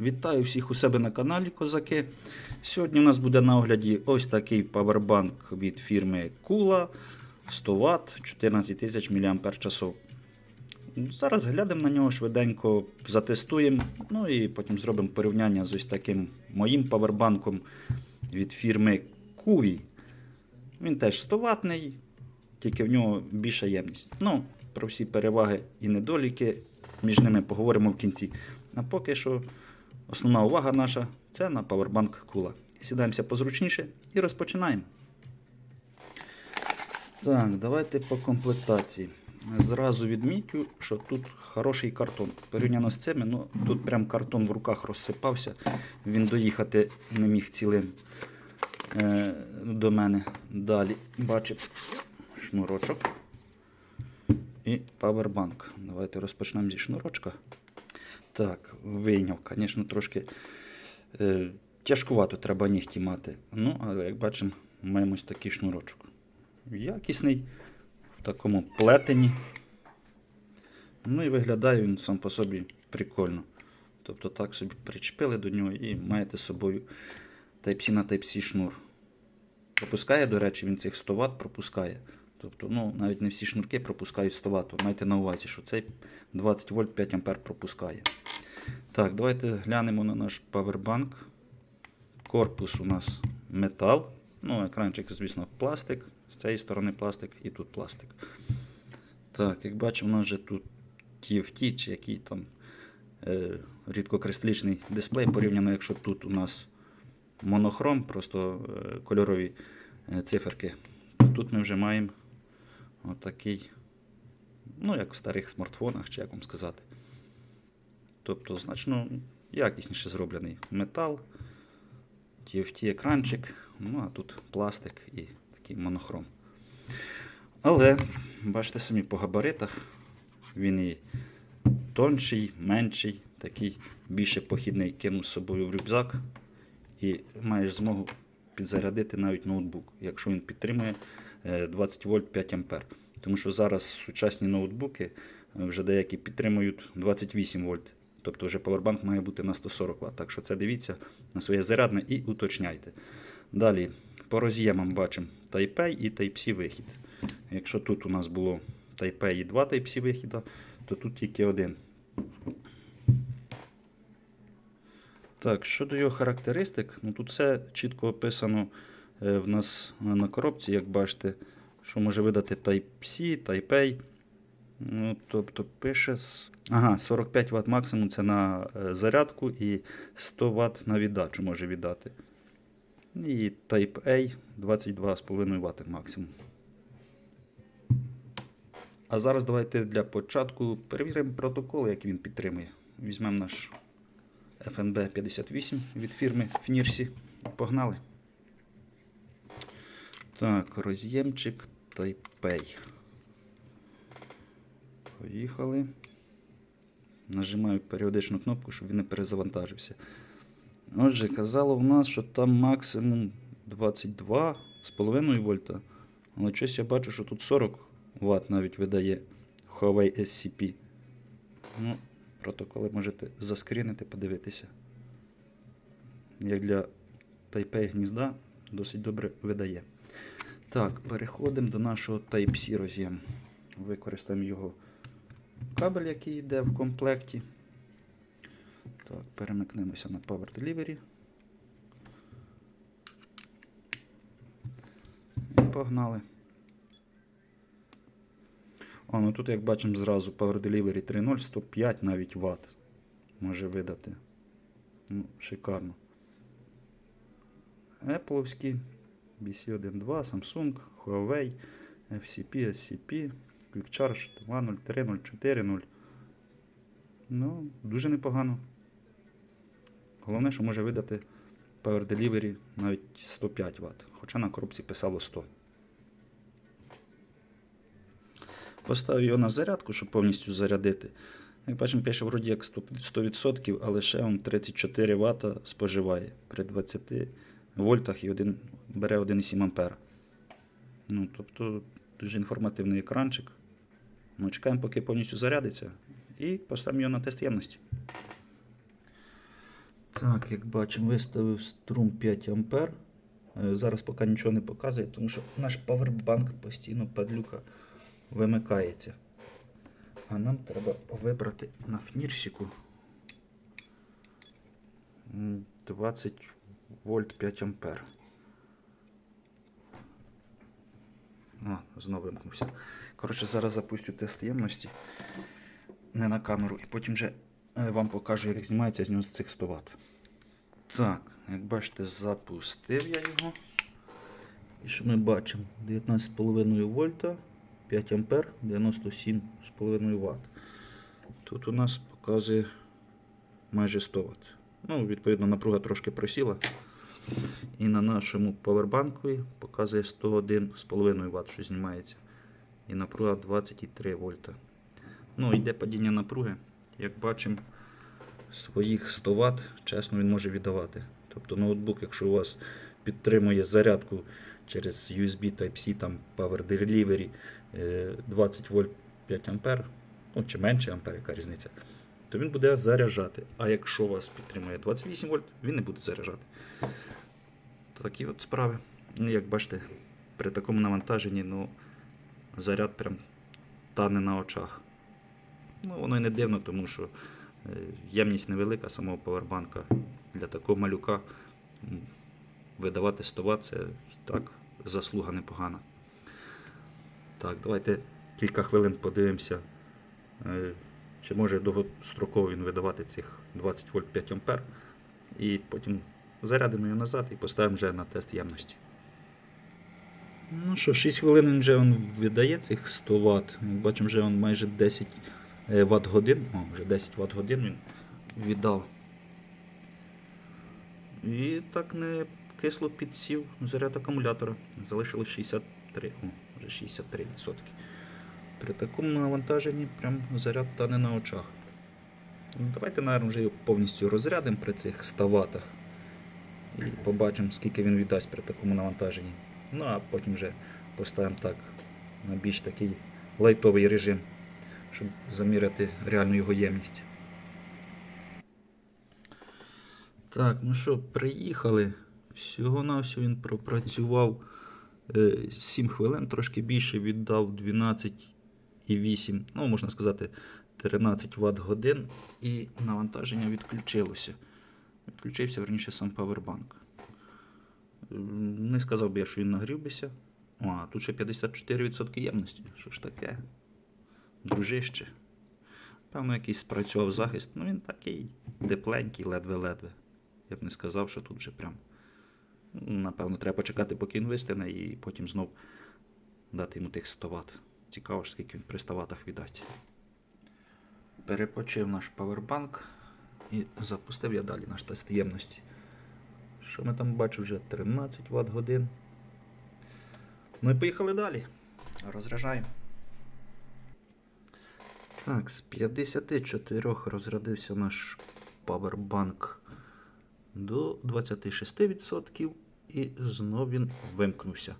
Вітаю всіх у себе на каналі Козаки. Сьогодні у нас буде на огляді ось такий павербанк від фірми Кула 100 Вт 14 тисяч мАч. Зараз глянемо на нього швиденько, затестуємо, ну і потім зробимо порівняння з ось таким моїм павербанком від фірми Куві. Він теж 100 ватний, тільки в нього більша ємність. Ну, про всі переваги і недоліки між ними поговоримо в кінці. А поки що основна увага наша це на павербанк кула. Сідаємося позручніше і розпочинаємо. Так, давайте по комплектації. Зразу відмітю, що тут хороший картон. Порівняно з цими, ну тут прям картон в руках розсипався. Він доїхати не міг цілим е, до мене. Далі бачив шнурочок і павербанк. Давайте розпочнемо зі шнурочка. Так, вийняв, звісно, трошки е, тяжкувато треба нігті мати. Ну, але як бачимо, маємо ось такий шнурочок. Якісний, в такому плетені. Ну і виглядає він сам по собі прикольно. Тобто так собі причепили до нього і маєте з собою Type-C на Type-C шнур. Пропускає, до речі, він цих 100 Вт пропускає. Тобто, ну, навіть не всі шнурки пропускають 100 Вт. Майте на увазі, що цей 20 вольт 5 А пропускає. Так, давайте глянемо на наш павербанк. Корпус у нас метал. Ну, екранчик, звісно, пластик. З цієї сторони пластик і тут пластик. Так, як бачимо, у нас вже тут TFT, чи який там е, рідкокристалічний дисплей, порівняно, якщо тут у нас монохром, просто е, кольорові е, циферки. Тут ми вже маємо отакий, ну, як в старих смартфонах, чи як вам сказати. Тобто, значно якісніше зроблений метал, TFT-екранчик, ну а тут пластик і такий монохром. Але, бачите самі по габаритах, він і тонший, менший, такий більше похідний кинув з собою в рюкзак і маєш змогу підзарядити навіть ноутбук, якщо він підтримує 20 вольт 5 ампер. Тому що зараз сучасні ноутбуки е, вже деякі підтримують 28 вольт. Тобто вже павербанк має бути на 140 Вт. Так що це дивіться на своє зарядне і уточняйте. Далі по роз'ємам бачимо Type-A і Type-C вихід. Якщо тут у нас було Type-A і два Type-C вихіда, то тут тільки один. Так, щодо його характеристик, ну тут все чітко описано е, в нас на коробці, як бачите, що може видати Type-C, Type-A. Ну, тобто пише. Ага, 45 Вт максимум це на е, зарядку і 100 Вт на віддачу може віддати. І Type-A 22,5 Вт максимум. А зараз давайте для початку перевіримо протокол, який він підтримує. Візьмемо наш FNB 58 від фірми Фнірсі. Погнали. Так, роз'ємчик Type-A. Поїхали. Нажимаю періодичну кнопку, щоб він не перезавантажився. Отже, казало в нас, що там максимум 22,5 вольта. Але щось я бачу, що тут 40 Вт навіть видає Huawei SCP. Ну, протоколи можете заскрінити, подивитися. Як для Type-A гнізда досить добре видає. Так, переходимо до нашого Type-C роз'єму. Використаємо його кабель, який йде в комплекті. Так, перемикнемося на Power Delivery. І погнали. О, ну тут, як бачимо, зразу Power Delivery 3.0, 105 навіть Вт може видати. Ну, шикарно. Apple'овські, BC1.2, Samsung, Huawei, FCP, SCP, Quick Charge 2.0, 3.0, 4.0. Ну, дуже непогано. Головне, що може видати Power Delivery навіть 105 Вт, хоча на коробці писало 100. Поставив його на зарядку, щоб повністю зарядити. Як бачимо, пише вроді як 100%, 100%, але ще он 34 Вт споживає при 20 вольтах і один, бере 1,7 А. Ну, тобто дуже інформативний екранчик. Ми чекаємо, поки повністю зарядиться, і поставимо його на тест ємності. Так, як бачимо, виставив струм 5 А. Е, Зараз поки нічого не показує, тому що наш павербанк постійно падлюка вимикається. А нам треба вибрати на фнірсіку 20 вольт 5 ампер. О, знову вимкнувся. Коротше, зараз запустю тест ємності не на камеру, і потім вже е, вам покажу, як знімається з нього з цих 100 Вт. Так, як бачите, запустив я його. І що ми бачимо? 19,5 вольта, 5 ампер, 97,5 Вт. Тут у нас показує майже 100 Вт. Ну, відповідно, напруга трошки просіла. І на нашому павербанку показує 101,5 Вт, що знімається. І напруга 23 вольта. Ну, йде падіння напруги. Як бачимо, своїх 100 Вт чесно він може віддавати. Тобто ноутбук, якщо у вас підтримує зарядку через USB Type-C, там Power Delivery е, 20 вольт 5 ампер, ну чи менше ампер, яка різниця, то він буде заряджати. А якщо вас підтримує 28 вольт, він не буде заряджати. Такі от справи. Ну, як бачите, при такому навантаженні ну, заряд прям тане на очах. Ну, воно і не дивно, тому що е, ємність невелика самого павербанка. Для такого малюка видавати 100 Вт це і так заслуга непогана. Так, давайте кілька хвилин подивимося, е, чи може довгостроково він видавати цих 20 вольт 5 ампер. І потім зарядимо його назад і поставимо вже на тест ємності. Ну що, 6 хвилин він вже він видає цих 100 Вт. Бачимо, вже він майже 10 Вт годин. О, вже 10 Вт годин він віддав. І так не кисло підсів заряд акумулятора. Залишилось 63, о, вже 63%. При такому навантаженні прям заряд тане на очах. Ну, Давайте, наверное, вже його повністю розрядимо при цих 100 ватах. І побачимо, скільки він віддасть при такому навантаженні. Ну а потім вже поставимо так на більш такий лайтовий режим, щоб заміряти реальну його ємність. Так, ну що, приїхали. Всього-навсього він пропрацював е, 7 хвилин, трошки більше віддав 12,8, ну, можна сказати, 13 Вт годин, і навантаження відключилося. Відключився, верніше, сам павербанк. Не сказав би я, що він нагрівбися. О, а тут ще 54% ємності. Що ж таке? Дружище. Певно, якийсь спрацював захист. Ну він такий тепленький, ледве-ледве. Я б не сказав, що тут вже прям. Напевно, треба почекати, поки він вистине, і потім знов дати йому тих 100 Вт. Цікаво, ж, скільки він при 100 Вт віддасть. Перепочив наш павербанк і запустив я далі наш тест ємності. Що ми там бачимо вже 13 Вт годин. Ну і поїхали далі. Розряджаємо. Так, з 54 розрядився наш павербанк до 26% і знов він вимкнувся.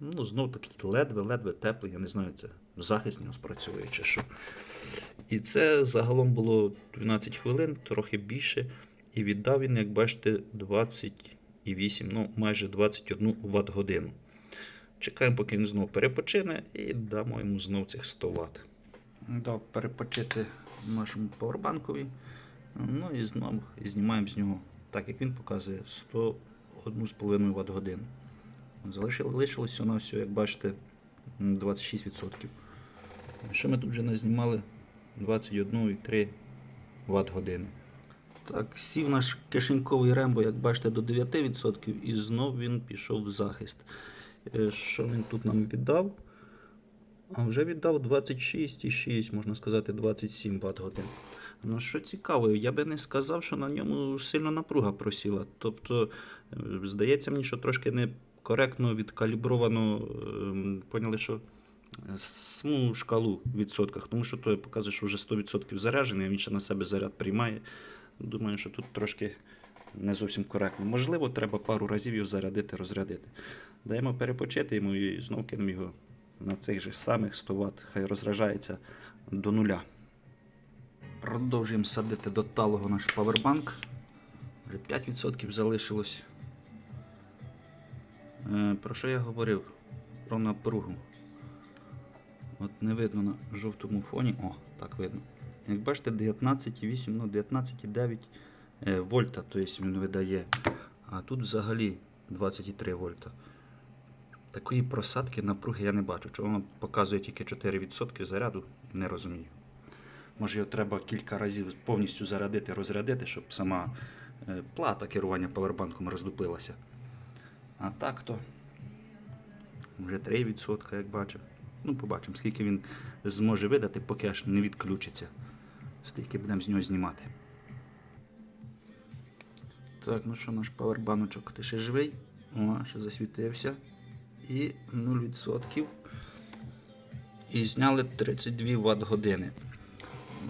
Ну, знов такий ледве-ледве теплий, я не знаю, це захист нього спрацьовує чи що. І це загалом було 12 хвилин, трохи більше. І віддав він, як бачите, 28, ну майже 21 Вт годину. Чекаємо, поки він знову перепочине, і дамо йому знову цих 100 Вт. Дав перепочити нашому павербанкові. Ну і знову знімаємо з нього, так як він показує, 101,5 Вт Залишилося на все, як бачите, 26%. Що ми тут вже не знімали? 21,3 Вт години. Так, сів наш кишеньковий рембо, як бачите, до 9% і знов він пішов в захист. Е, Що він тут нам віддав? А вже віддав 26,6, можна сказати, 27 Вт годин. Ну, що цікаво, я би не сказав, що на ньому сильно напруга просіла. Тобто, е, здається мені, що трошки некоректно відкалібровано, ем, поняли, що е, саму шкалу в відсотках, тому що той показує, що вже 100% заряджений, а він ще на себе заряд приймає. Думаю, що тут трошки не зовсім коректно. Можливо, треба пару разів його зарядити, розрядити. Даємо перепочити йому і знову кинемо його на цих же самих 100 Вт. Хай розражається до нуля. Продовжуємо садити до талого наш павербанк. Вже 5% залишилось. Е, Про що я говорив? Про напругу. От не видно на жовтому фоні. О, так видно. Як бачите, 19,8, ну 19,9 е, вольта, тобто він видає. А тут взагалі 23 вольта. Такої просадки напруги я не бачу. Чому воно показує тільки 4% заряду, не розумію. Може його треба кілька разів повністю зарядити, розрядити, щоб сама е, плата керування павербанком роздуплилася. А так то вже 3%, як бачимо. Ну, побачимо, скільки він зможе видати, поки аж не відключиться. Стільки будемо з нього знімати. Так, ну що, наш павербаночок, ти ще живий? О, ще засвітився. І 0%. І зняли 32 Вт години.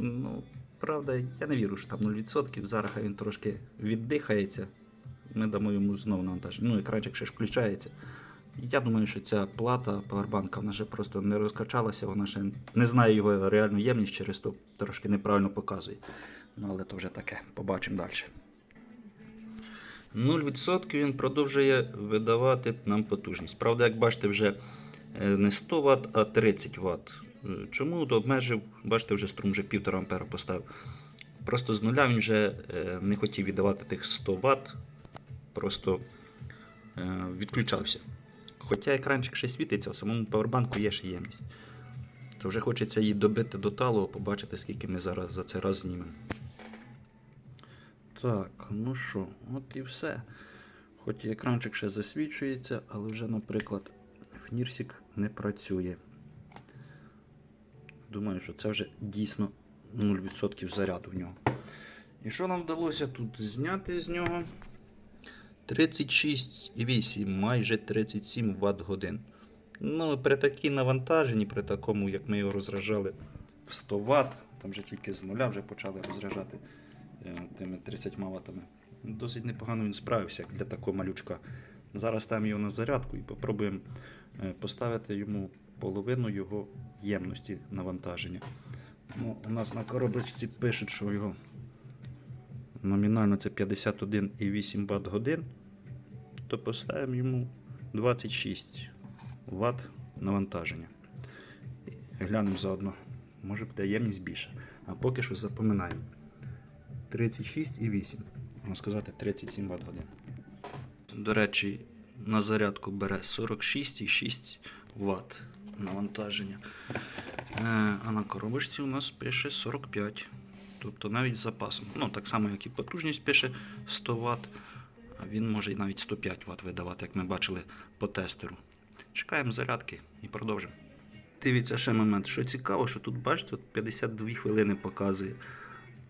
Ну, правда, я не вірю, що там 0%. Зараз він трошки віддихається. Ми дамо йому знову навантаження. Ну, екранчик ще ж включається. Я думаю, що ця плата павербанка вона ще просто не розкачалася, вона ще не знає його реальну ємність, через то трошки неправильно показує. Ну, але то вже таке. Побачимо далі. 0% він продовжує видавати нам потужність. Правда, як бачите, вже е, не 100 Вт, а 30 Вт. Е, Чому обмежив? Бачите, вже струм вже 1,5 А поставив. Просто з нуля він вже е, не хотів віддавати тих 100 Вт, просто е, відключався. Хоча екранчик ще світиться, в самому павербанку є ще ємність. То вже хочеться її добити до талого, побачити, скільки ми зараз за цей раз знімемо. Так, ну що, от і все. Хоч і екранчик ще засвічується, але вже, наприклад, фнірсік не працює. Думаю, що це вже дійсно 0% заряду в нього. І що нам вдалося тут зняти з нього? 36,8, майже 37 Вт годин. Ну, при такій навантаженні, при такому, як ми його розражали в 100 Вт, там вже тільки з нуля вже почали розряджати е, тими 30 ваттами. Досить непогано він справився для такого малючка. Зараз ставимо його на зарядку і попробуємо е, поставити йому половину його ємності навантаження. Ну, у нас на коробочці пишуть, що його номінально це 51,8 Вт годин, то поставимо йому 26 Вт навантаження. Глянемо заодно. Може буде ємність більше. А поки що запоминаємо. 36,8. Можна сказати 37 Вт годин. До речі, на зарядку бере 46,6 Вт навантаження. Е, А на коробочці у нас пише 45. Тобто навіть з запасом. Ну, так само, як і потужність пише 100 Вт, він може і навіть 105 Вт видавати, як ми бачили по тестеру. Чекаємо зарядки і продовжимо. Дивіться ще момент, що цікаво, що тут бачите, 52 хвилини показує.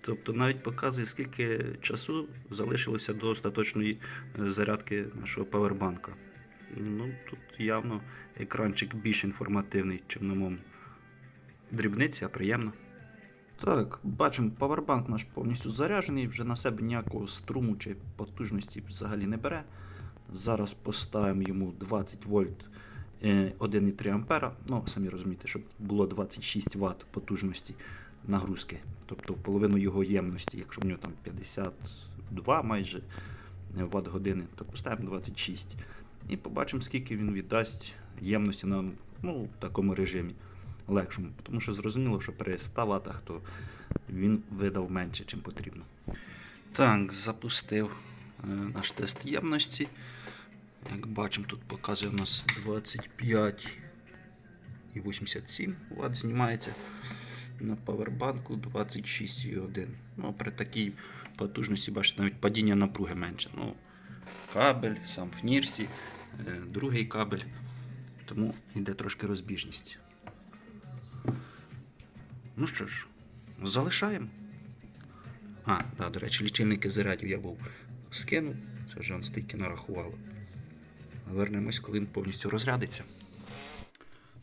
Тобто навіть показує, скільки часу залишилося до остаточної е, зарядки нашого павербанка. Ну, тут явно екранчик більш інформативний, ніж на моєму. Дрібниці, а приємно. Так, бачимо, павербанк наш повністю заряджений, вже на себе ніякого струму чи потужності взагалі не бере. Зараз поставимо йому 20 вольт е, 1,3 ампера. Ну, самі розумієте, щоб було 26 Вт потужності нагрузки, тобто половину його ємності, якщо в нього там 52 майже Вт години, то поставимо 26. І побачимо, скільки він віддасть ємності нам ну, в такому режимі легшому. Тому що зрозуміло, що при 100 ватах то він видав менше, чим потрібно. Так, запустив е, наш тест ємності. Як бачимо, тут показує у нас 25 і 87 Вт знімається. На павербанку 26,1. Ну, при такій потужності, бачите, навіть падіння напруги менше. Ну, кабель, сам в нірсі, е, другий кабель. Тому йде трошки розбіжність. Ну що ж, залишаємо. А, да, до речі, лічильники зарядів я був скинув. Це вже он стільки нарахувало. Вернемось, коли він повністю розрядиться.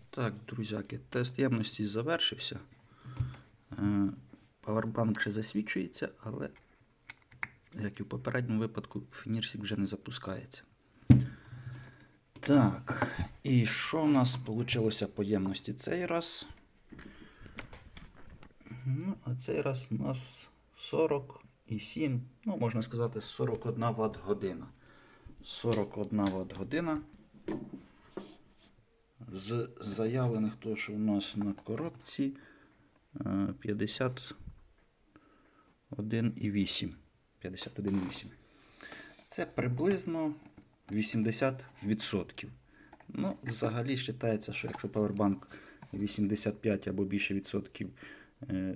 Так, друзяки, тест ємності завершився. Е, Павербанк ще засвічується, але, як і в попередньому випадку, фінірсік вже не запускається. Так, і що в нас вийшло по ємності цей раз? Ну, а цей раз у нас 2,7, ну, можна сказати, 41 Вт година. 41 Вт година. З заявлених то, що у нас на коробці е, 51,8. 51,8. Це приблизно 80%. Ну, взагалі вважається, що якщо павербанк 85 або більше відсотків е,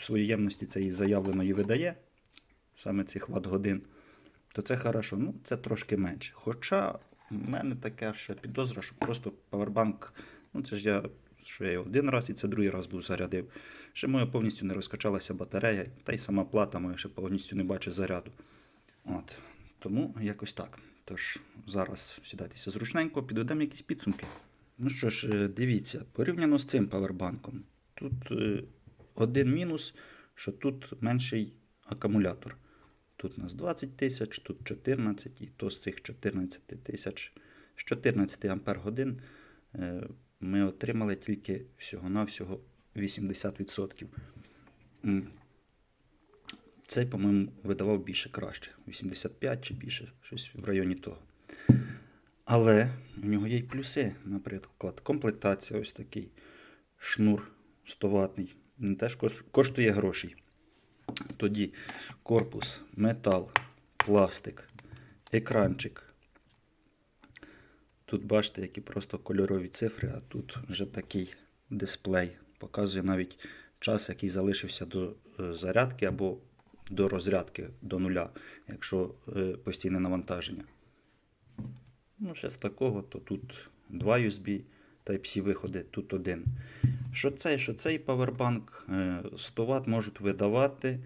своєї ємності цієї заявленої видає, саме цих ватт годин, то це хорошо. Ну, це трошки менше. Хоча в мене така ще підозра, що просто павербанк, ну це ж я, що я один раз і це другий раз був зарядив. Ще моя повністю не розкачалася батарея, та й сама плата моя ще повністю не бачить заряду. От. Тому якось так. Тож зараз сідайтеся зручненько, підведемо якісь підсумки. Ну що ж, е, дивіться, порівняно з цим павербанком. Тут е, один мінус, що тут менший акумулятор. Тут у нас 20 тисяч, тут 14, і то з цих 14 тисяч, з 14 ампер годин е, ми отримали тільки всього-навсього 80%. Цей, по-моєму, видавав більше краще. 85 чи більше, щось в районі того. Але у нього є й плюси, наприклад, комплектація ось такий шнур 100 ватний. Теж коштує грошей. Тоді корпус, метал, пластик, екранчик. Тут бачите, які просто кольорові цифри, а тут вже такий дисплей. Показує навіть час, який залишився до е, зарядки або до розрядки до нуля, якщо е, постійне навантаження. Ну, ще з такого, то тут два USB Type-C виходи, тут один. Що цей, що цей павербанк е, 100 Вт можуть видавати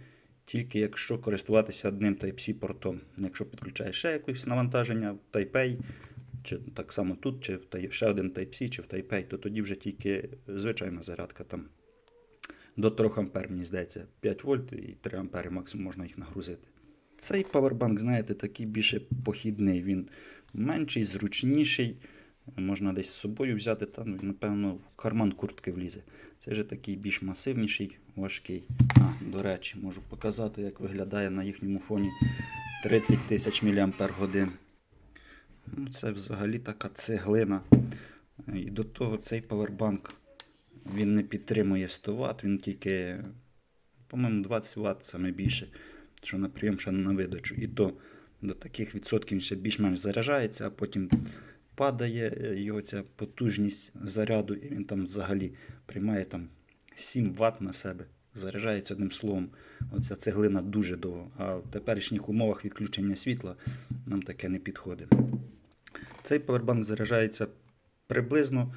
тільки якщо користуватися одним Type-C портом. Якщо підключаєш ще якесь навантаження в Type-A, чи так само тут, чи ще один Type-C, чи в Type-A, то тоді вже тільки звичайна зарядка там. До 3 ампер, мені здається, 5 вольт і 3 ампери максимум можна їх нагрузити. Цей павербанк, знаєте, такий більше похідний. Він менший, зручніший. Можна десь з собою взяти, та, ну, напевно, в карман куртки влізе. Це вже такий більш масивніший, важкий. А, до речі, можу показати, як виглядає на їхньому фоні 30 тисяч мАч. Ну, це взагалі така цеглина. І до того цей павербанк він не підтримує 100 Вт, він тільки, по-моєму, 20 Вт саме більше, що на прийом, що на видачу. І то до таких відсотків ще більш-менш заряджається, а потім падає е, його ця потужність заряду, і він там взагалі приймає там 7 Вт на себе. Заряджається одним словом. Оця цеглина дуже довго. А в теперішніх умовах відключення світла нам таке не підходить. Цей павербанк заряджається приблизно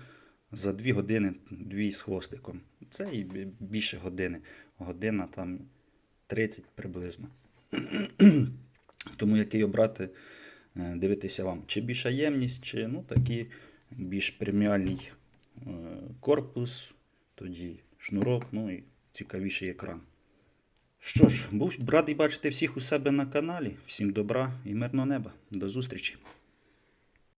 за 2 години, 2 з хвостиком. Це і більше години. Година там 30 приблизно. Тому який обрати, дивитися вам, чи більша ємність, чи ну, такий більш преміальний е, корпус, тоді шнурок, ну і цікавіший екран. Що ж, був радий бачити всіх у себе на каналі. Всім добра і мирного неба. До зустрічі!